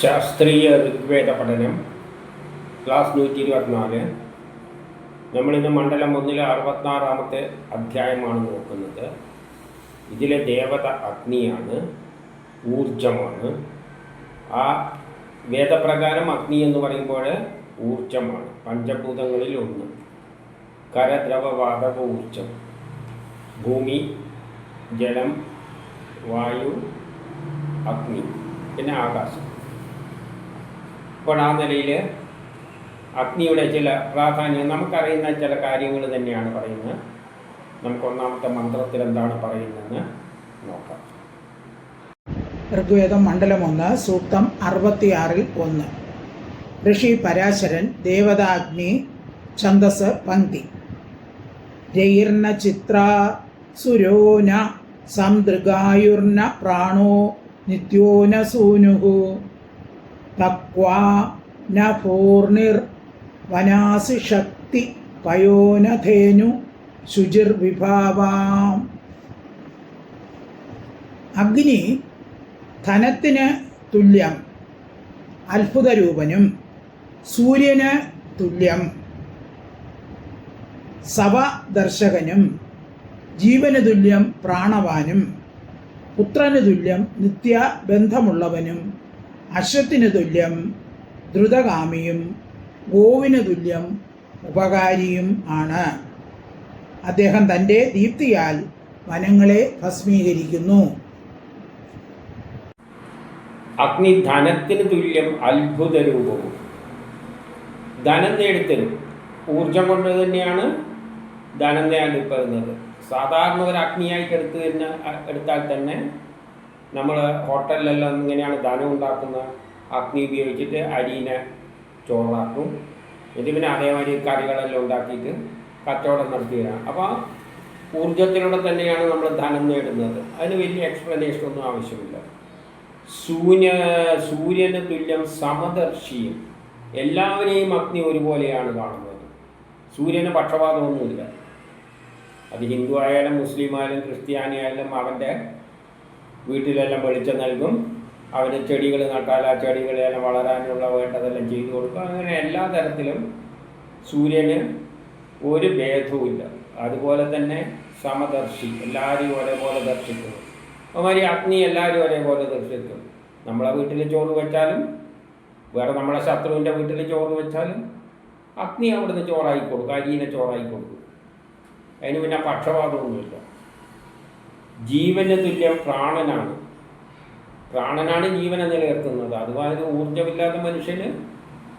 ശാസ്ത്രീയ ഋഗ്വേദ പഠനം ക്ലാസ് നൂറ്റി ഇരുപത്തിനാല് നമ്മളിന്ന് മണ്ഡലം ഒന്നിലെ അറുപത്തിനാറാമത്തെ അധ്യായമാണ് നോക്കുന്നത്. ഇതിലെ ദേവത അഗ്നിയാണ് ഊർജമാണ് ആ വേദപ്രകാരം അഗ്നി എന്ന് പറയുമ്പോൾ ഊർജമാണ് പഞ്ചഭൂതങ്ങളിൽ ഒന്ന്. കരദ്രവവാതക ഊർജം ഭൂമി ജലം വായു അഗ്നി പിന്നെ ആകാശം. അപ്പോൾ ആ നിലയിൽ അഗ്നിയുടെ ചില പ്രാധാന്യം നമുക്കറിയുന്ന ചില കാര്യങ്ങൾ തന്നെയാണ് പറയുന്നത്. നമുക്ക് ഒന്നാമത്തെ മന്ത്രത്തിൽ എന്താണ് പറയുന്നതെന്ന് നോക്കാം. ഋഗ്വേദം മണ്ഡലം ഒന്ന് സൂക്തം അറുപത്തിയാറിൽ ഒന്ന്. ഋഷി പരാശരൻ ദേവതാഗ്നി ഛന്ദസ് പങ്ക്തി രയിർന ചിത്ര സുരോന സംതൃഗായുർണ പ്രാണോ നിത്യോന സൂനുഹു. തക്വാ വനാസി ശക്തി പയോനധേനു ശുചിർവിഭാവാം. അഗ്നി ധനത്തിന് തുല്യം അത്ഭുതരൂപനും സൂര്യന് തുല്യം സവദർശകനും ജീവന് തുല്യം പ്രാണവാനും പുത്രന് തുല്യം നിത്യബന്ധമുള്ളവനും അശ്വത്തിന് തുല്യം ദ്രുതകാമിയും ഗോവിന് തുല്യം ഉപകാരിയും ആണ്. അദ്ദേഹം തന്റെ ദീപ്തിയാൽ വനങ്ങളെ ഭസ്മീകരിക്കുന്നു. അഗ്നി ധനത്തിന് തുല്യം അത്ഭുത രൂപവും ധനം നേടിത്തരും. ഊർജം കൊണ്ട് തന്നെയാണ് ധനം നേടിപ്പെടുന്നത് സാധാരണ ഒരു അഗ്നിയായിട്ട് എടുത്തു തന്നെ എടുത്താൽ തന്നെ നമ്മൾ ഹോട്ടലിലെല്ലാം ഇങ്ങനെയാണ് ധനം ഉണ്ടാക്കുന്നത് അഗ്നി ഉപയോഗിച്ചിട്ട് അരീനെ ചോറാക്കും ഇത് പിന്നെ അതേമാതിരി കറികളെല്ലാം ഉണ്ടാക്കിയിട്ട് കച്ചവടം നടത്തിയതാണ് അപ്പോൾ ഊർജത്തിലൂടെ തന്നെയാണ് നമ്മൾ ധനം നേടുന്നത്. അതിന് വലിയ എക്സ്പ്ലനേഷൻ ഒന്നും ആവശ്യമില്ല. സൂര്യ സൂര്യന് തുല്യം സമദർശിയും എല്ലാവരെയും അഗ്നി ഒരുപോലെയാണ് കാണുന്നത്. സൂര്യന് പക്ഷപാതമൊന്നുമില്ല. അത് ഹിന്ദു ആയാലും മുസ്ലിം ആയാലും ക്രിസ്ത്യാനി ആയാലും അവന്റെ വീട്ടിലെല്ലാം വെളിച്ചം നൽകും. അവന് ചെടികൾ നട്ടാൽ ആ ചെടികളെല്ലാം വളരാനുള്ള വേണ്ടതെല്ലാം ചെയ്തു കൊടുക്കും. അങ്ങനെ എല്ലാ തരത്തിലും സൂര്യന് ഒരു ഭേദവുമില്ല അതുപോലെ തന്നെ സമദർശി എല്ലാവരെയും ഒരേപോലെ ദർശിക്കുന്നു അതുമാതിരി അഗ്നി എല്ലാവരും ഒരേപോലെ ദർശിക്കും. നമ്മളെ വീട്ടിൽ ചോറ് വെച്ചാലും വേറെ നമ്മളെ ശത്രുവിന്റെ വീട്ടിൽ ചോറ് വെച്ചാലും അഗ്നി അവിടുന്ന് ചോറായി കൊടുക്കും അരിയിനെ ചോറായി കൊടുക്കും. അതിന് പിന്നെ പക്ഷപാതമൊന്നുമില്ല. ജീവന് തുല്യം പ്രാണനാണ്. പ്രാണനാണ് ജീവനെ നിലനിർത്തുന്നത്. അതുപോലെ ഊർജമില്ലാത്ത മനുഷ്യന്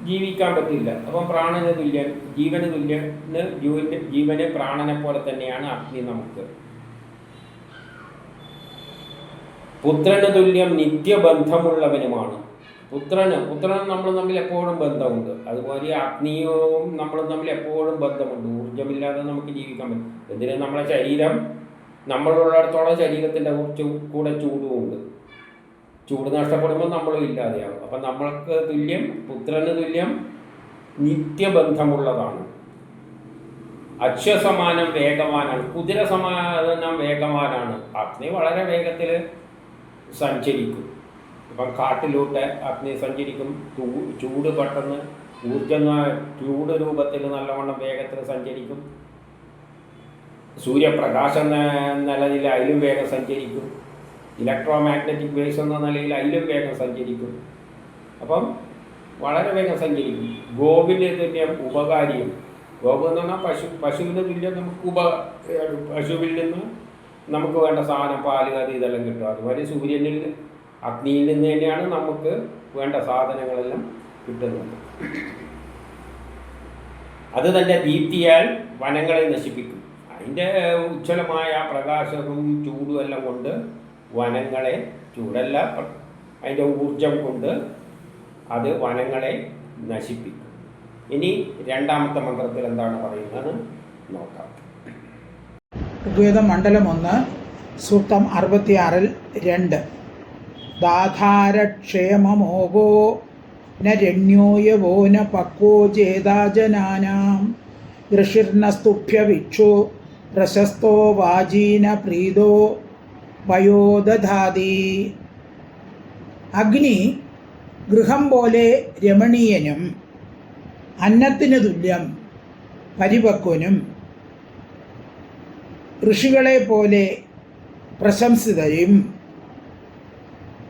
ജീവിക്കാൻ പറ്റില്ല. അപ്പം പ്രാണന് തുല്യം ജീവന് തുല്യന് ജീവന് ജീവന് പ്രാണനെ പോലെ തന്നെയാണ് അഗ്നി നമുക്ക്. പുത്രന് തുല്യം നിത്യബന്ധമുള്ളവനുമാണ്. പുത്രന് പുത്രനും നമ്മൾ തമ്മിൽ എപ്പോഴും ബന്ധമുണ്ട്. അതുപോലെ അഗ്നിയും നമ്മളും തമ്മിൽ എപ്പോഴും ബന്ധമുണ്ട്. ഊർജമില്ലാതെ നമുക്ക് ജീവിക്കാൻ പറ്റും എന്തിനും നമ്മളെ ശരീരം നമ്മളുള്ളിടത്തോളം ശരീരത്തിന്റെ കുറച്ച് കൂടെ ചൂടുമുണ്ട്. ചൂട് നഷ്ടപ്പെടുമ്പോൾ നമ്മളും ഇല്ലാതെയാകും അപ്പം നമ്മൾക്ക് തുല്യം പുത്രന് തുല്യം നിത്യബന്ധമുള്ളതാണ്. അക്ഷസമാനം വേഗവാനാണ്. കുതിര സമാനം വേഗവാനാണ്. അഗ്നി വളരെ വേഗത്തിൽ സഞ്ചരിക്കും. ഇപ്പം കാട്ടിലൂട്ട് അഗ്നി സഞ്ചരിക്കും. ചൂട് പെട്ടെന്ന് ഊർജ ചൂട് രൂപത്തിൽ നല്ലവണ്ണം വേഗത്തിൽ സഞ്ചരിക്കും. സൂര്യപ്രകാശം എന്ന നിലയിൽ അതിലും വേഗം സഞ്ചരിക്കും. ഇലക്ട്രോ മാഗ്നറ്റിക് വേവ്സ് എന്ന നിലയിൽ അതിലും വേഗം സഞ്ചരിക്കും. അപ്പം വളരെ വേഗം സഞ്ചരിക്കും. ഗോവിന്റെ തന്നെ ഉപകാരിയും. ഗോപു എന്ന് പറഞ്ഞാൽ പശു പശുവിന് തുല്യം നമുക്ക് ഉപ പശുവിൽ നിന്ന് നമുക്ക് വേണ്ട സാധനം പാൽ അത് ഇതെല്ലാം കിട്ടും. അതുപോലെ സൂര്യനിൽ അഗ്നിയിൽ നിന്ന് തന്നെയാണ് നമുക്ക് വേണ്ട സാധനങ്ങളെല്ലാം കിട്ടുന്നത്. അത് തന്നെ ദീപ്തിയാൽ വനങ്ങളെ നശിപ്പിക്കും. അതിന്റെ ഉജ്ജ്വലമായ പ്രകാശവും ചൂടും എല്ലാം കൊണ്ട് വനങ്ങളെ ചൂടല്ല അതിന്റെ ഊർജം കൊണ്ട് അത് വനങ്ങളെ നശിപ്പിക്കും. ഇനി രണ്ടാമത്തെ മന്ത്രത്തിൽ എന്താണ് പറയുന്നത്? നോക്കാം. ഋഗ്വേദ മണ്ഡലം ഒന്ന് സൂക്തം അറുപത്തിയാറിൽ രണ്ട്. ദാധാരക്ഷേമമോഹോ ന രണ്യോയവോ ന പക്വോ ചേതാജനാനാം ഋഷിർനസ്തുഭ്യവിക്ഷു പ്രശസ്തോ വാജീന പ്രീതോ വയോദധാതി. അഗ്നി ഗൃഹം പോലെ രമണീയനും അന്നത്തിന് തുല്യം പരിപക്വനും ഋഷികളെ പോലെ പ്രശംസിതയും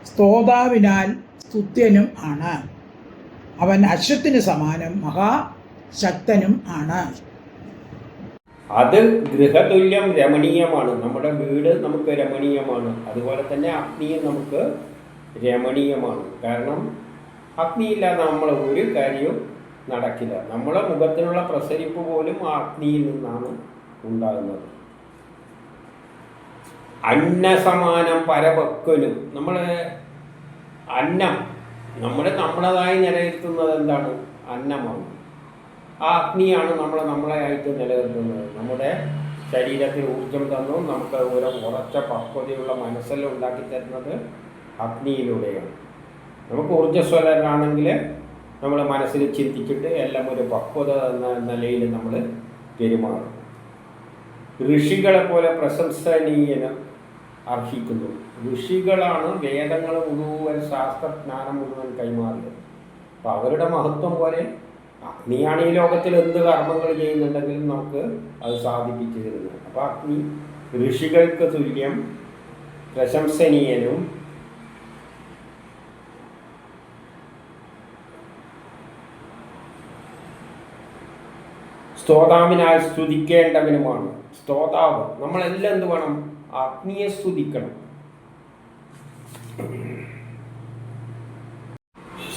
സ്തോതാവിനാൽ സ്തുത്യനും ആണ്. അവൻ അശ്വത്തിന് സമാനം മഹാശക്തനും ആണ്. അത് ഗൃഹതുല്യം രമണീയമാണ്. നമ്മുടെ വീട് നമുക്ക് രമണീയമാണ്. അതുപോലെ തന്നെ അഗ്നിയും നമുക്ക് രമണീയമാണ്. കാരണം അഗ്നിയില്ലാതെ നമ്മൾ ഒരു കാര്യവും നടക്കില്ല. നമ്മളെ മുഖത്തിനുള്ള പ്രസരിപ്പ് പോലും ആ അഗ്നിയിൽ നിന്നാണ് ഉണ്ടാകുന്നത്. അന്നസമാനം പരപക്വനും നമ്മൾ അന്നം നമ്മൾ നമ്മളതായി നിലനിർത്തുന്നത് എന്താണ്? അന്നമാണ്. ആ അഗ്നിയാണ് നമ്മളെ നമ്മളെയായിട്ട് നിലനിർത്തുന്നത്. നമ്മുടെ ശരീരത്തിൽ ഊർജം തന്നു. നമുക്ക് ഒരു ഉറച്ച പക്വതയുള്ള മനസ്സെല്ലാം ഉണ്ടാക്കി തരുന്നത് അഗ്നിയിലൂടെയാണ്. നമുക്ക് ഊർജസ്വലരാണെങ്കിൽ നമ്മൾ മനസ്സിൽ ചിന്തിച്ചിട്ട് എല്ലാം ഒരു പക്വത എന്ന നിലയിൽ നമ്മൾ പെരുമാറും. ഋഷികളെ പോലെ പ്രശംസനീയന് അർഹിക്കുന്നു. ഋഷികളാണ് വേദങ്ങൾ മുഴുവൻ ശാസ്ത്രജ്ഞാനം മുഴുവൻ കൈമാറിയത്. അപ്പോൾ അവരുടെ മഹത്വം പോലെ അഗ്നിയാണ് ഈ ലോകത്തിൽ എന്ത് കർമ്മങ്ങൾ ചെയ്യുന്നുണ്ടെങ്കിലും നമുക്ക് അത് സാധിപ്പിച്ചു തരുന്നത് അപ്പോൾ അഗ്നി ഋഷികൾക്ക് തുല്യം പ്രശംസനീയനും സ്തോതാവിനാൽ സ്തുതിക്കേണ്ടവനുമാണ്. സ്തോതാവ് നമ്മളെല്ലാം എന്ത് വേണം? അഗ്നിയെ സ്തുതിക്കണം.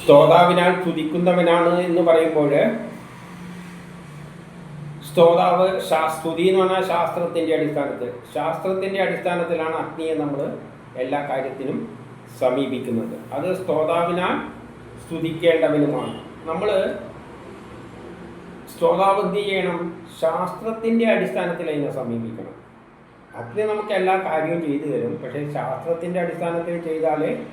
സ്തോതാവിനാൽ സ്തുതിക്കുന്നവനാണ് എന്ന് പറയുമ്പോൾ സ്തോതാവ് സ്തുതി എന്ന് പറഞ്ഞാൽ ശാസ്ത്രത്തിന്റെ അടിസ്ഥാനത്തിൽ. ശാസ്ത്രത്തിന്റെ അടിസ്ഥാനത്തിലാണ് അഗ്നിയെ നമ്മൾ എല്ലാ കാര്യത്തിനും സമീപിക്കുന്നത്. അത് സ്തോതാവിനാൽ സ്തുതിക്കേണ്ടവനുമാണ്. നമ്മൾ സ്തോതാവ് എന്ത് ചെയ്യണം? ശാസ്ത്രത്തിന്റെ അടിസ്ഥാനത്തിൽ അതിനെ സമീപിക്കണം. അഗ്നി നമുക്ക് എല്ലാ കാര്യവും ചെയ്തു തരും. പക്ഷേ ശാസ്ത്രത്തിന്റെ അടിസ്ഥാനത്തിൽ ചെയ്താലേ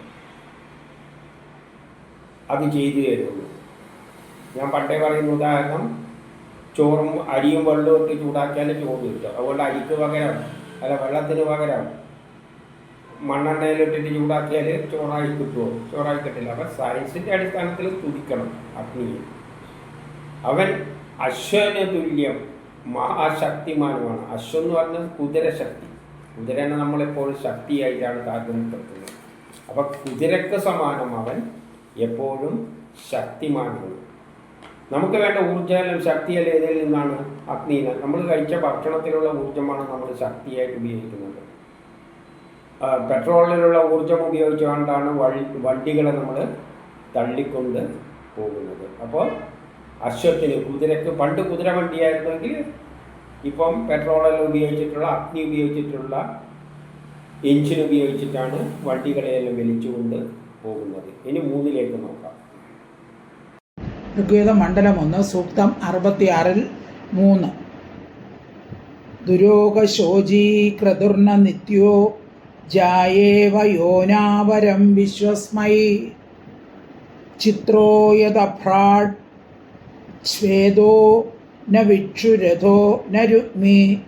അത് ചെയ്തു തരുള്ളൂ. ഞാൻ പണ്ടേ പറയുന്ന ഉദാഹരണം ചോറും അരിയും വെള്ളവും ഇട്ട് ചൂടാക്കിയാൽ ചോറ് കിട്ടും. അതുകൊണ്ട് അരിക്ക് പകരം അല്ല വെള്ളത്തിന് പകരം മണ്ണെണ്ണയിലിട്ടിട്ട് ചൂടാക്കിയാൽ ചോറായി കിട്ടുമോ? ചോറായി കിട്ടില്ല. അപ്പം സയൻസിന്റെ അടിസ്ഥാനത്തിൽ സ്തുതിക്കണം അഗ്നിയെ. അവൻ അശ്വന് തുല്യം മഹാശക്തിമാനുമാണ്. അശ്വം എന്ന് പറഞ്ഞാൽ കുതിരശക്തി. കുതിരനെ നമ്മളെപ്പോഴും ശക്തിയായിട്ടാണ് താരതമ്യപ്പെടുത്തുന്നത്. അപ്പം കുതിരക്ക് സമാനം അവൻ എപ്പോഴും ശക്തിമാനാണ്. നമുക്ക് വേണ്ട ഊർജമെല്ലാം ശക്തിയല്ല ഇതിൽ നിന്നാണ് അഗ്നിയിൽ നമ്മൾ കഴിച്ച ഭക്ഷണത്തിലുള്ള ഊർജമാണ് നമ്മൾ ശക്തിയായിട്ട് ഉപയോഗിക്കുന്നത്. പെട്രോളിലുള്ള ഊർജം ഉപയോഗിച്ചുകൊണ്ടാണ് വഴി വണ്ടികളെ നമ്മൾ തള്ളിക്കൊണ്ട് പോകുന്നത്. അപ്പോൾ അശ്വത്തിന് കുതിരക്ക് പണ്ട് കുതിര വണ്ടിയായിരുന്നെങ്കിൽ ഇപ്പം പെട്രോളെല്ലാം ഉപയോഗിച്ചിട്ടുള്ള അഗ്നി ഉപയോഗിച്ചിട്ടുള്ള എഞ്ചിൻ ഉപയോഗിച്ചിട്ടാണ് വണ്ടികളെയെല്ലാം വലിച്ചുകൊണ്ട് പോകുന്നത്. ഇനി മൂന്നിലേക്ക് നോക്കാം. ഋഗ്വേദ മണ്ഡലം ഒന്ന് സൂക്തം അറുപത്തിയാറിൽ മൂന്ന്. ദുരോഗശോചീകൃതുർണ നിത്യോ ജായേവ യോനാവരം വിശ്വസ്മൈ. ചിത്രോ യദഭ്രാട് ശ്വേതോ ന വിക്ഷുരഥോ ന രുഗ്മി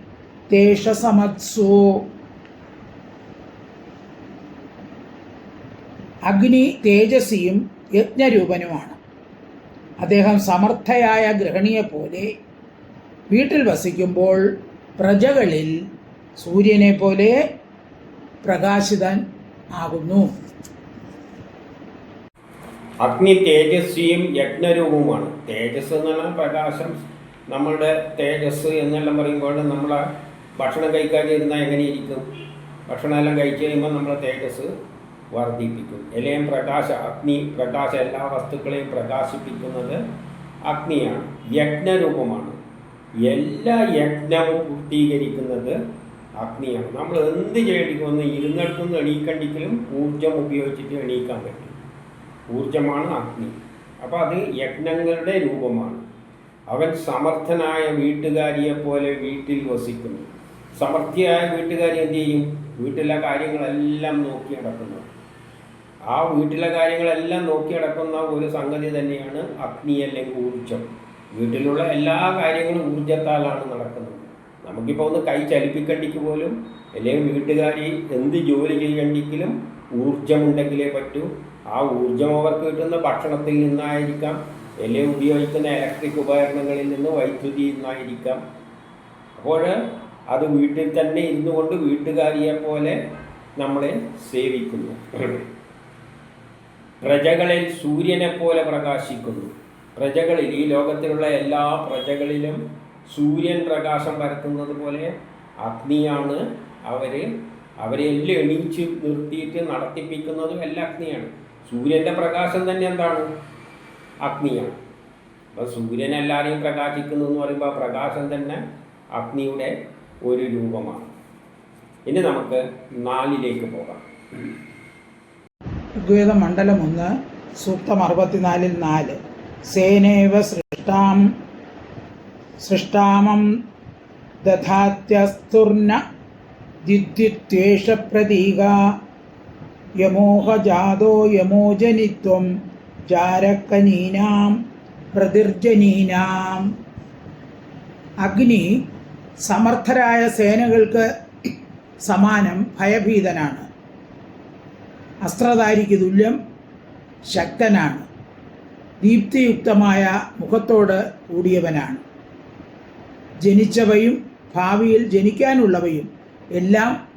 തേഷസമത്സു. അഗ്നി തേജസ്സിയും യജ്ഞരൂപനുമാണ്. അദ്ദേഹം സമർത്ഥയായ ഗൃഹിണിയെപ്പോലെ വീട്ടിൽ വസിക്കുമ്പോൾ പ്രജകളിൽ സൂര്യനെ പോലെ പ്രകാശിതൻ ആകുന്നു. അഗ്നി തേജസ്വിയും യജ്ഞരൂപവുമാണ്. തേജസ് എന്ന് പറഞ്ഞാൽ പ്രകാശം നമ്മളുടെ തേജസ് എന്നെല്ലാം പറയുമ്പോൾ നമ്മൾ ഭക്ഷണം കഴിക്കാതിരുന്നാൽ എങ്ങനെയിരിക്കും? ഭക്ഷണം എല്ലാം കഴിച്ച് കഴിയുമ്പോൾ നമ്മുടെ തേജസ് വർദ്ധിപ്പിക്കും. ഇലയും പ്രകാശ അഗ്നി പ്രകാശ എല്ലാ വസ്തുക്കളെയും പ്രകാശിപ്പിക്കുന്നത് അഗ്നിയാണ് യജ്ഞരൂപമാണ്. എല്ലാ യജ്ഞവും പൂർത്തീകരിക്കുന്നത് അഗ്നിയാണ്. നമ്മൾ എന്ത് ചെയ്യണമെന്ന് ഇരുന്നിടത്തുനിന്ന് എണീക്കണ്ടെങ്കിലും ഊർജം ഉപയോഗിച്ചിട്ട് എണീക്കാൻ പറ്റും. ഊർജമാണ് അഗ്നി. അപ്പോൾ അത് യജ്ഞങ്ങളുടെ രൂപമാണ്. അവൻ സമർത്ഥനായ വീട്ടുകാരിയെ പോലെ വീട്ടിൽ വസിക്കുന്നു. സമർത്ഥിയായ വീട്ടുകാരി എന്ത് ചെയ്യും? വീട്ടിലെ കാര്യങ്ങളെല്ലാം നോക്കി നടക്കുന്നു. ആ വീട്ടിലെ കാര്യങ്ങളെല്ലാം നോക്കി നടക്കുന്ന ഒരു സംഗതി തന്നെയാണ് അഗ്നി അല്ലെങ്കിൽ ഊർജം വീട്ടിലുള്ള എല്ലാ കാര്യങ്ങളും ഊർജത്താലാണ് നടക്കുന്നത്. നമുക്കിപ്പോൾ ഒന്ന് കൈ ചലിപ്പിക്കണ്ടിക്ക് പോലും അല്ലെങ്കിൽ വീട്ടുകാരി എന്ത് ജോലി ചെയ്യണ്ടെങ്കിലും ഊർജമുണ്ടെങ്കിലേ പറ്റൂ. ആ ഊർജം അവർക്ക് കിട്ടുന്ന ഭക്ഷണത്തിൽ നിന്നായിരിക്കാം അല്ലെങ്കിൽ ഉപയോഗിക്കുന്ന ഇലക്ട്രിക് ഉപകരണങ്ങളിൽ നിന്ന് വൈദ്യുതി നിന്നായിരിക്കാം. അപ്പോൾ അത് വീട്ടിൽ തന്നെ ഇരുന്നു കൊണ്ട് വീട്ടുകാരിയെ പോലെ നമ്മളെ സേവിക്കുന്നു. പ്രജകളിൽ സൂര്യനെ പോലെ പ്രകാശിക്കുന്നു. പ്രജകളിൽ ഈ ലോകത്തിലുള്ള എല്ലാ പ്രജകളിലും സൂര്യൻ പ്രകാശം പരത്തുന്നത് പോലെ അഗ്നിയാണ് അവർ അവരെ എല്ലാം എണീച്ച് നിർത്തിയിട്ട് നടത്തിപ്പിക്കുന്നതും എല്ലാം അഗ്നിയാണ്. സൂര്യന്റെ പ്രകാശം തന്നെ എന്താണ്? അഗ്നിയാണ്. അപ്പോൾ സൂര്യൻ എല്ലാവരെയും പ്രകാശിക്കുന്നു എന്ന് പറയുമ്പോൾ പ്രകാശം തന്നെ അഗ്നിയുടെ ഒരു രൂപമാണ്. ഇനി നമുക്ക് നാലിലേക്ക് പോകാം. ഋഗ്വേദ മണ്ഡലം ഒന്ന് സൂക്തം അറുപത്തിനാലിൽ നാല്. സേനേവ സൃഷ്ടാം സൃഷ്ടാമം ദധാത്യസ്തുർണ ദിദ്യുത്വേഷ പ്രതീക യമോഹജാതോ യമോജനിത്വം ജാരക്കനീനാം പ്രതിർജനീനാം. അഗ്നി സമർത്ഥരായ സേനകൾക്ക് സമാനം ഭയഭീതനാണ്. അസ്ത്രധാരിക്ക് തുല്യം ശക്തനാണ്. ദീപ്തിയുക്തമായ മുഖത്തോട് കൂടിയവനാണ്. ജനിച്ചവയും ഭാവിയിൽ ജനിക്കാനുള്ളവയും എല്ലാം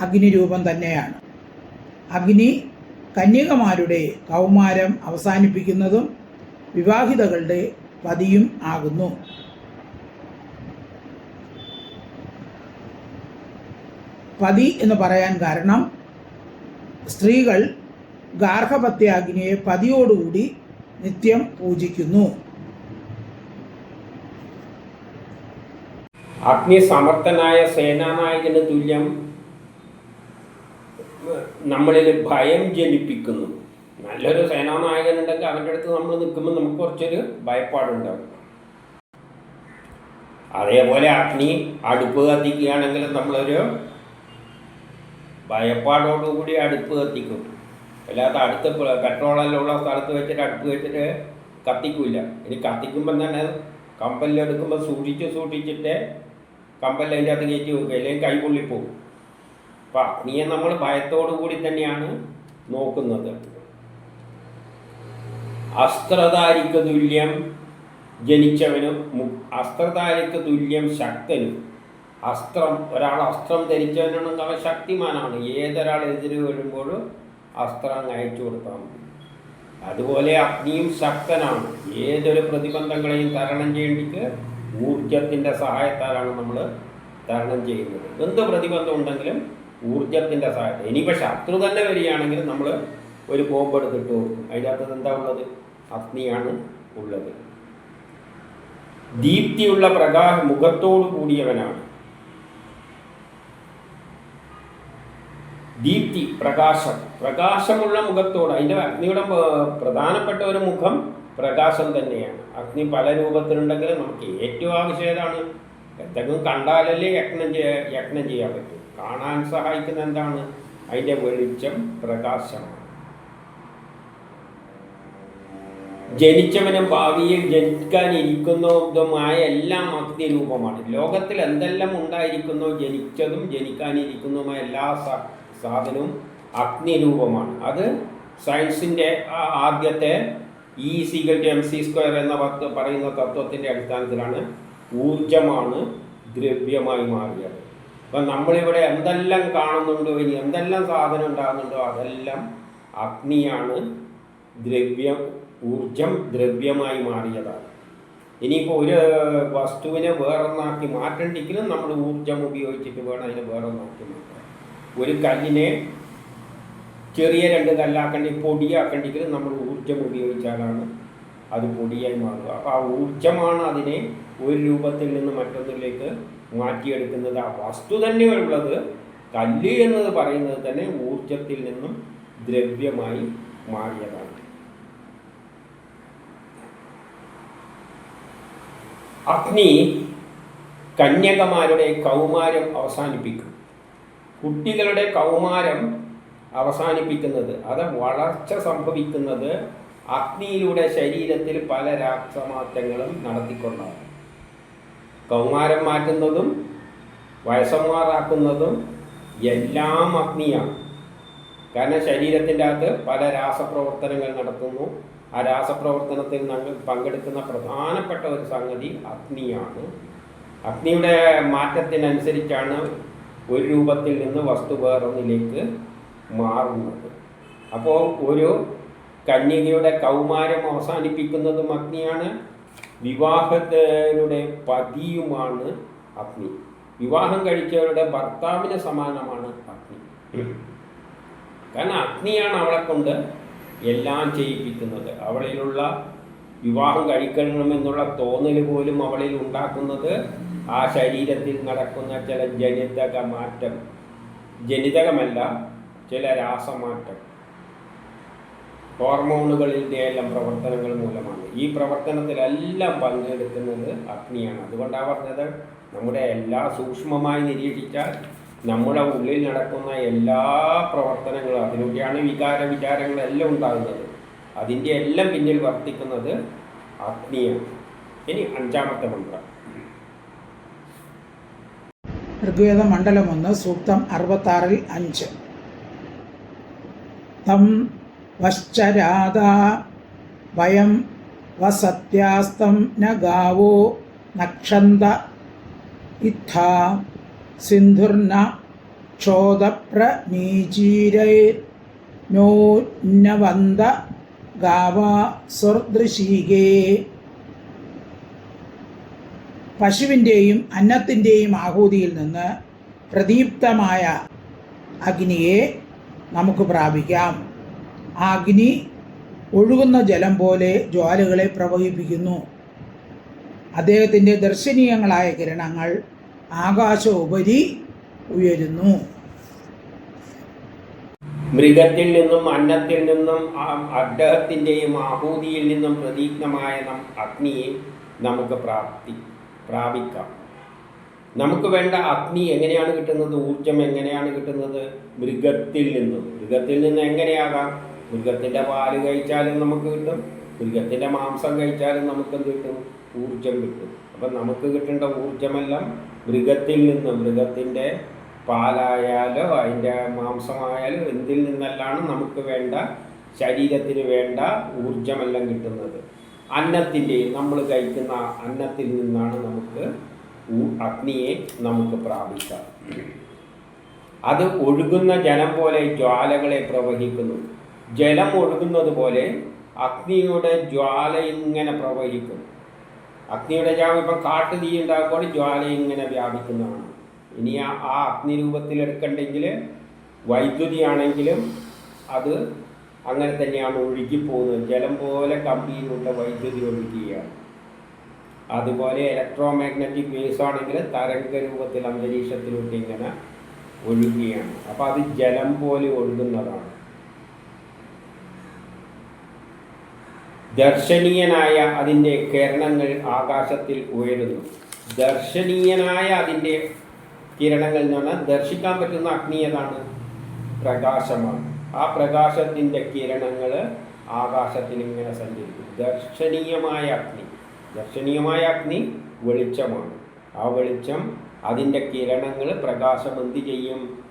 അഗ്നി രൂപം തന്നെയാണ്. അഗ്നി കന്യകമാരുടെ കൗമാരം അവസാനിപ്പിക്കുന്നതും വിവാഹിതകളുടെ പതിയും ആകുന്നു. പതി എന്ന് പറയാൻ കാരണം സ്ത്രീകൾ ഗാർഹപത്യാഗ്നിയെ പതിയോടുകൂടി നിത്യം പൂജിക്കുന്നു. അഗ്നി സമർത്ഥനായ സേനാനായകന് തുല്യം നമ്മളിൽ ഭയം ജനിപ്പിക്കുന്നു. നല്ലൊരു സേനാനായകൻ ഉണ്ടെങ്കിൽ അവന്റെ അടുത്ത് നമ്മൾ നിൽക്കുമ്പോൾ നമുക്ക് കുറച്ചൊരു ഭയപ്പാടുണ്ടാകും അതേപോലെ അഗ്നി അടുപ്പ് കത്തിക്കുകയാണെങ്കിൽ നമ്മളൊരു ഭയപ്പാടോടുകൂടി അടുപ്പ് കത്തിക്കും. അല്ലാത്ത അടുത്ത് പെട്രോളെല്ലാം ഉള്ള സ്ഥലത്ത് വെച്ചിട്ട് അടുപ്പ് വെച്ചിട്ട് കത്തിക്കില്ല. ഇനി കത്തിക്കുമ്പം തന്നെ കമ്പലിലെടുക്കുമ്പോൾ സൂക്ഷിച്ച് സൂക്ഷിച്ചിട്ട് കമ്പലിൽ അതിന്റെ അകത്ത് കയറ്റി വെക്കുക അല്ലെങ്കിൽ കൈ പൊള്ളിപ്പോവും അപ്പം അഗ്നിയെ നമ്മൾ ഭയത്തോടു കൂടി തന്നെയാണ് നോക്കുന്നത്. അസ്ത്രധാരിക്ക് തുല്യം ജനിച്ചവനും അസ്ത്രധാരിക്ക് തുല്യം ശക്തനും. അസ്ത്രം ഒരാൾ അസ്ത്രം ധരിച്ചവനാണെങ്കിൽ ശക്തിമാനാണ്. ഏതൊരാൾ എതിര് വരുമ്പോഴും അസ്ത്രം അയച്ചു കൊടുത്താൽ മതി. അതുപോലെ അഗ്നിയും ശക്തനാണ്. ഏതൊരു പ്രതിബന്ധങ്ങളെയും തരണം ചെയ്യേണ്ടിക്ക് ഊർജത്തിന്റെ സഹായത്താലാണ് നമ്മൾ തരണം ചെയ്യുന്നത്. എന്ത് പ്രതിബന്ധം ഉണ്ടെങ്കിലും ഊർജത്തിന്റെ സഹായത്തെ. ഇനിയിപ്പോൾ ശത്രു തന്നെ വരികയാണെങ്കിൽ നമ്മൾ ഒരു ബോംബ് എടുത്തിട്ട് അകത്ത് എന്താ ഉള്ളത്? അഗ്നിയാണ് ഉള്ളത്. ദീപ്തിയുള്ള പ്രകാശ മുഖത്തോടു കൂടിയവനാണ്. ദീപ്തി പ്രകാശം. പ്രകാശമുള്ള മുഖത്തോട് അതിന്റെ അഗ്നിയുടെ പ്രധാനപ്പെട്ട ഒരു മുഖം പ്രകാശം തന്നെയാണ്. അഗ്നി പല രൂപത്തിലുണ്ടെങ്കിലും നമുക്ക് ഏറ്റവും ആവശ്യം ഏതാണ്? എന്തെങ്കിലും കണ്ടാലല്ലേ യജ്ഞം ചെയ്യാൻ യജ്ഞം ചെയ്യാൻ പറ്റും. കാണാൻ സഹായിക്കുന്ന എന്താണ്? അതിന്റെ വെളിച്ചം പ്രകാശമാണ്. ജനിച്ചവനും ഭാവിയിൽ ജനിക്കാനിരിക്കുന്നതുമായ എല്ലാം അഗ്നി രൂപമാണ് ലോകത്തിൽ എന്തെല്ലാം ഉണ്ടായിരിക്കുന്നോ ജനിച്ചതും ജനിക്കാനിരിക്കുന്നതുമായ എല്ലാ സാധനവും അഗ്നിരൂപമാണ്. അത് സയൻസിന്റെ ആദ്യത്തെ E equal M C square എന്ന പറയുന്ന തത്വത്തിന്റെ അടിസ്ഥാനത്തിലാണ് ഊർജമാണ് ദ്രവ്യമായി മാറിയത്. അപ്പം നമ്മളിവിടെ എന്തെല്ലാം കാണുന്നുണ്ടോ ഇനി എന്തെല്ലാം സാധനം ഉണ്ടാകുന്നുണ്ടോ അതെല്ലാം അഗ്നിയാണ് ദ്രവ്യം ഊർജം ദ്രവ്യമായി മാറിയതാണ്. ഇനിയിപ്പോൾ ഒരു വസ്തുവിനെ വേറൊന്നാക്കി മാറ്റണ്ടെങ്കിലും നമ്മൾ ഊർജം ഉപയോഗിച്ചിട്ട് വേണം അതിനെ വേറൊന്നാക്കി മാറ്റാൻ. ഒരു കല്ലിനെ ചെറിയ രണ്ട് കല്ലാക്കണ്ടി പൊടിയാക്കണ്ടെങ്കിൽ നമ്മൾ ഊർജം ഉപയോഗിച്ചാലാണ് അത് പൊടിയായി മാറുക. അപ്പോൾ ആ ഊർജമാണ് അതിനെ ഒരു രൂപത്തിൽ നിന്ന് മറ്റൊന്നിലേക്ക് മാറ്റിയെടുക്കുന്നത്. ആ വസ്തു തന്നെയുള്ളത് കല്ല് എന്നത് പറയുന്നത് തന്നെ ഊർജത്തിൽ നിന്നും ദ്രവ്യമായി മാറിയതാണ്. അഗ്നി കന്യകമാരുടെ കൗമാരം അവസാനിപ്പിക്കും. കുട്ടികളുടെ കൗമാരം അവസാനിപ്പിക്കുന്നത് അത് വളർച്ച സംഭവിക്കുന്നത് അഗ്നിയിലൂടെ ശരീരത്തിൽ പല രാസമാറ്റങ്ങളും നടത്തിക്കൊണ്ടാണ്. കൗമാരം മാറ്റുന്നതും വയസ്സന്മാരാക്കുന്നതും എല്ലാം അഗ്നിയാണ്. കാരണം ശരീരത്തിന്റെ അകത്ത് പല രാസപ്രവർത്തനങ്ങൾ നടത്തുന്നു. ആ രാസപ്രവർത്തനത്തിൽ ഞങ്ങൾ പങ്കെടുക്കുന്ന പ്രധാനപ്പെട്ട ഒരു സംഗതി അഗ്നിയാണ്. അഗ്നിയുടെ മാറ്റത്തിനനുസരിച്ചാണ് ഒരു രൂപത്തിൽ നിന്ന് വസ്തു വേറൊന്നിലേക്ക് മാറുന്നത് അപ്പോൾ ഒരു കന്യകയുടെ കൗമാരം അവസാനിപ്പിക്കുന്നതും അഗ്നിയാണ് വിവാഹത്തിലൂടെ പതിയുമാണ് അഗ്നി. വിവാഹം കഴിച്ചവരുടെ ഭർത്താവിന് സമാനമാണ് അഗ്നി. കാരണം അഗ്നിയാണ് അവളെ കൊണ്ട് എല്ലാം ചെയ്യിപ്പിക്കുന്നത്. അവളിലുള്ള വിവാഹം കഴിക്കണമെന്നുള്ള തോന്നൽ പോലും അവളിൽ ഉണ്ടാക്കുന്നത് ആ ശരീരത്തിൽ നടക്കുന്ന ചില ജനിതക മാറ്റം ജനിതകമല്ല ചില രാസമാറ്റം. ഹോർമോണുകളിന്റെ എല്ലാം പ്രവർത്തനങ്ങൾ മൂലമാണ്. ഈ പ്രവർത്തനത്തിലെല്ലാം പങ്കെടുക്കുന്നത് അഗ്നിയാണ്. അതുകൊണ്ടാണ് പറഞ്ഞത് നമ്മുടെ എല്ലാ സൂക്ഷ്മമായി നിരീക്ഷിച്ചാൽ നമ്മുടെ ഉള്ളിൽ നടക്കുന്ന എല്ലാ പ്രവർത്തനങ്ങളും അതിലൂടെയാണ് വികാര വിചാരങ്ങളെല്ലാം ഉണ്ടാകുന്നത്. അതിന്റെ എല്ലാം പിന്നിൽ വർത്തിക്കുന്നത് അഗ്നിയാണ്. ഇനി അഞ്ചാമത്തെ മന്ത്രം. ഋഗ്വേദ മണ്ഡലം ഒന്ന് സൂക്തം അറുപത്താറിൽ അഞ്ച്. തം വശ്ചരാത വയം വസത്യാസ്തം ന ഗാവോ നക്ഷന്ത ഇത്ഥ സിന്ധുർന ക്ഷോതപ്രനീചീരൈർനോന്നവന്ത ഗാവാ സുർദൃശീകേ. പശുവിന്റെയും അന്നത്തിന്റെയും ആഹൂതിയിൽ നിന്ന് പ്രദീപ്തമായ അഗ്നിയെ നമുക്ക് പ്രാപിക്കാം. ആ അഗ്നി ഒഴുകുന്ന ജലം പോലെ ജ്വാലകളെ പ്രവഹിപ്പിക്കുന്നു. അദ്ദേഹത്തിന്റെ ദർശനീയങ്ങളായ കിരണങ്ങൾ ആകാശോപരി ഉയരുന്നു. മൃഗത്തിൽ നിന്നും അന്നത്തിൽ നിന്നും അദ്ദേഹത്തിന്റെയും ആഹൂതിയിൽ നിന്നും പ്രതീക്തമായ നം അഗ്നിയെ നമുക്ക് പ്രാപ്തി പ്രാപിക്കാം. നമുക്ക് വേണ്ട അഗ്നി എങ്ങനെയാണ് കിട്ടുന്നത്? ഊർജം എങ്ങനെയാണ് കിട്ടുന്നത്? മൃഗത്തിൽ നിന്ന്. മൃഗത്തിൽ നിന്ന് എങ്ങനെയാകാം? മൃഗത്തിന്റെ പാൽ കഴിച്ചാലും നമുക്ക് കിട്ടും. മൃഗത്തിന്റെ മാംസം കഴിച്ചാലും നമുക്ക് എന്ത് കിട്ടും? ഊർജം കിട്ടും. അപ്പം നമുക്ക് കിട്ടേണ്ട ഊർജമെല്ലാം മൃഗത്തിൽ നിന്ന്. മൃഗത്തിന്റെ പാലായാലോ അതിന്റെ മാംസമായാലോ എന്തിൽ നിന്നെല്ലാം നമുക്ക് വേണ്ട? ശരീരത്തിന് വേണ്ട ഊർജമെല്ലാം കിട്ടുന്നത്. അന്നത്തിന്റെയും നമ്മൾ കഴിക്കുന്ന അന്നത്തിൽ നിന്നാണ് നമുക്ക് അഗ്നിയെ നമുക്ക് പ്രാപിക്കാം. അത് ഒഴുകുന്ന ജലം പോലെ ജ്വാലകളെ പ്രവഹിക്കുന്നു. ജലം ഒഴുകുന്നത് പോലെ അഗ്നിയുടെ ജ്വാല ഇങ്ങനെ പ്രവഹിക്കുന്നു. അഗ്നിയുടെ ജ്വാല ഇപ്പം കാട്ടു തീ ഉണ്ടാകുമ്പോൾ ജ്വാല ഇങ്ങനെ വ്യാപിക്കുന്നതാണ്. ഇനി ആ ആ അഗ്നി രൂപത്തിൽ എടുക്കണ്ടെങ്കിൽ വൈദ്യുതി ആണെങ്കിലും അത് അങ്ങനെ തന്നെയാണ് ഒഴുകിപ്പോകുന്നത് ജലം പോലെ കമ്പിയിലുള്ള വൈദ്യുതി ഒഴുകുകയാണ് അതുപോലെ ഇലക്ട്രോ മാഗ്നറ്റിക് വേവ്സ് ആണെങ്കിൽ തരംഗ രൂപത്തിൽ അന്തരീക്ഷത്തിലൂടെ ഇങ്ങനെ ഒഴുകുകയാണ് അപ്പോൾ അത് ജലം പോലെ ഒഴുകുന്നതാണ്. ദർശനീയനായ അതിന്റെ കിരണങ്ങൾ ആകാശത്തിൽ ഉയരുന്നു. ദർശനീയനായ അതിന്റെ കിരണങ്ങൾ എന്ന് പറഞ്ഞാൽ ദർശിക്കാൻ പറ്റുന്ന അഗ്നി ഏതാണ്? പ്രകാശമാണ്. ആ പ്രകാശത്തിന്റെ കിരണങ്ങൾ ആകാശത്തിൽ ഇങ്ങനെ സഞ്ചരിക്കും. ദർശനീയമായ അഗ്നി. ദർശനീയമായ അഗ്നി വെളിച്ചമാണ്. ആ വെളിച്ചം അതിന്റെ കിരണങ്ങൾ പ്രകാശം എന്ത് ചെയ്യും?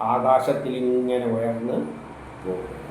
ആകാശത്തിൽ ഇങ്ങനെ ഉയർന്ന് പോകും.